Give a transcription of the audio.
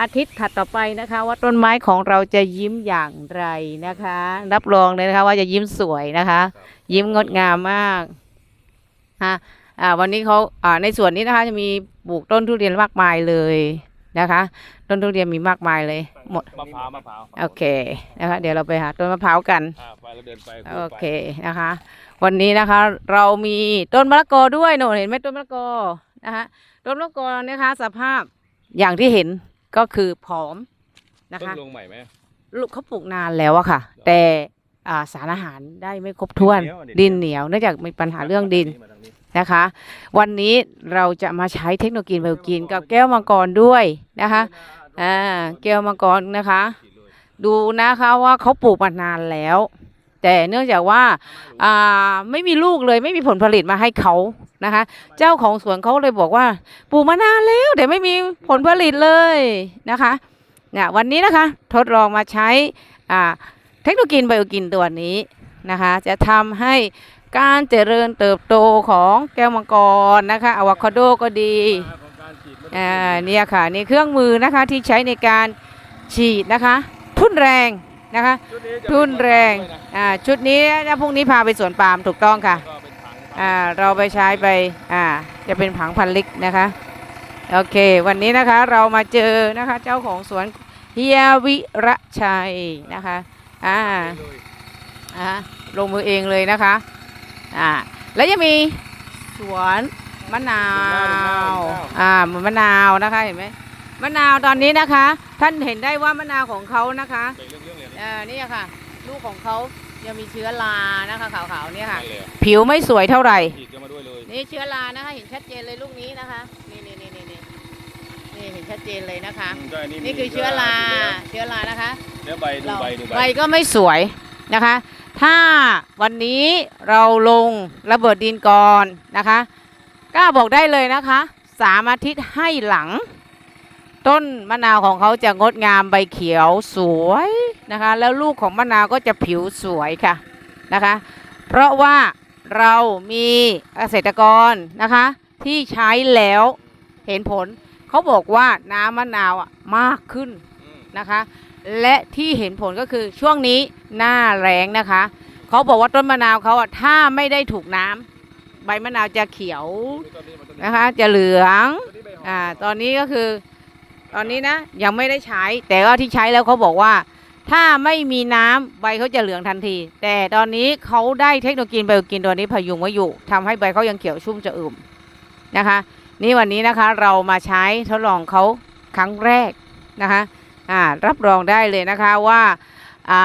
อาทิตย์ถัดต่อไปนะคะ ว่าต้นไม้ของเราจะยิ้มอย่างไรนะคะ รับรองเลยนะคะ ว่าจะยิ้มสวยนะคะ ยิ้มงดงามมากฮะอ่าวันนี้เขาอ่าในส่วนนี้นะคะ จะมีปลูกต้นทุเรียนมากมายเลยนะคะ ต้นทุเรียนมีมากมายเลยหมดมะพร้าวมะพร้าวโอเคนะคะ เดี๋ยวเราไปหาต้นมะพร้าวกันอ่าไปแล้วเดินไปโอเคนะคะ วันนี้นะคะ เรามีต้นมะละกอด้วยโน่นเห็นไหมต้นมะละกอนะคะต้นมะละกอนะคะ สภาพอย่างที่เห็น ก็คือผอมนะต้นคะลงใหม่ไหม ลูกเขาปลูกนานแล้วอะค่ะ แต่อ่าสารอาหารได้ไม่ครบถ้วน ดินเหนียวเนื่องจากมีปัญหาเรื่องดินมาทางนี้นะคะ วันนี้เราจะมาใช้เทคโนโลยีไบโอกินกับแก้วมังกรด้วยนะคะอ่าแก้วมังกรนะคะ ดูนะคะว่าเขาปลูกมานานแล้ว แต่เนื่องจากว่าอ่าไม่มีลูกเลยไม่มีผลผลิตมาให้เขา นะคะ เจ้าของสวนเขาเลยบอกว่าปลูกมานานแล้วแต่ไม่มีผลผลิตเลยนะคะเนี่ยวันนี้นะคะทดลองมาใช้อ่าเทคโนโลยีไบโอกินตัวนี้นะคะ จะทำให้การเจริญเติบโตของแก้วมังกรนะคะอะโวคาโดก็ดีของการฉีดอ่าเนี่ยค่ะนี่เครื่องมือนะคะที่ใช้ในการฉีดนะคะ ทุนแรงนะคะชุดนี้จะทุนแรงด้วยนะอ่าชุดนี้ถ้าพรุ่งนี้พาไปสวนปาล์มถูกต้องค่ะก็ เป็นถังอ่าเราไปใช้ไปอ่าจะเป็นผังพันลิกนะคะโอเค วันนี้นะคะเรามาเจอนะคะเจ้าของสวนเฮียวิระชัยนะคะอ่าเลยอ่าลงมือเองเลยนะคะอ่าแล้วยังมีสวนมะนาวอ่ามะนาวนะคะเห็นไหมมะนาวตอนนี้นะคะ ท่านเห็นได้ว่ามะนาวของเขานะคะใส่เรื่องเรื่องเลยนะอ่านี่ค่ะ ลูกของเขายังมีเชื้อรานะคะขาวๆเนี่ยค่ะ นั่นเลยอะผิวไม่สวยเท่าไหร่ ฉีดกันมาด้วยเลยนี่เชื้อรานะคะ เห็นชัดเจนเลยลูกนี้นะคะ นี่นี่นี่นี่นี่นี่เห็นชัดเจนเลยนะคะ อืมใช่นี่นี่คือเชื้อราเชื้อรานะคะ เดี๋ยวใบดูเราใบดูใบใบก็ไม่สวยนะคะ ถ้าวันนี้เราลงระเบิดดินก่อนนะคะกล้าบอกได้เลยนะคะสามอาทิตย์ให้หลัง ต้นมะนาวของเขาจะงดงามใบเขียวสวย นะคะ แล้วลูกของมะนาวก็จะผิวสวยค่ะนะคะ เพราะว่าเรามีเกษตรกรนะคะ ที่ใช้แล้วเห็นผลเขาบอกว่าน้ำมะนาวอะมากขึ้นนะคะ และที่เห็นผลก็คือช่วงนี้หน้าแรงนะคะเขาบอกว่าต้นมะนาวเขาอะถ้าไม่ได้ถูกน้ำใบมะนาวจะเขียวนะคะ จะเหลืองอมอ่าตอนนี้ก็คือ ตอนนี้นะยังไม่ได้ใช้ แต่ว่าที่ใช้แล้วเขาบอกว่า ถ้าไม่มีน้ำใบเขาจะเหลืองทันที แต่ตอนนี้เขาได้เทคโนโลยีไบโอกินตัวนี้พยุงไว้อยู่ทำให้ใบเขายังเขียวชุ่มจะอื่มนะคะ นี่วันนี้นะคะเรามาใช้ทดลองเขาครั้งแรกนะคะอ่ารับรองได้เลยนะคะว่าอ่า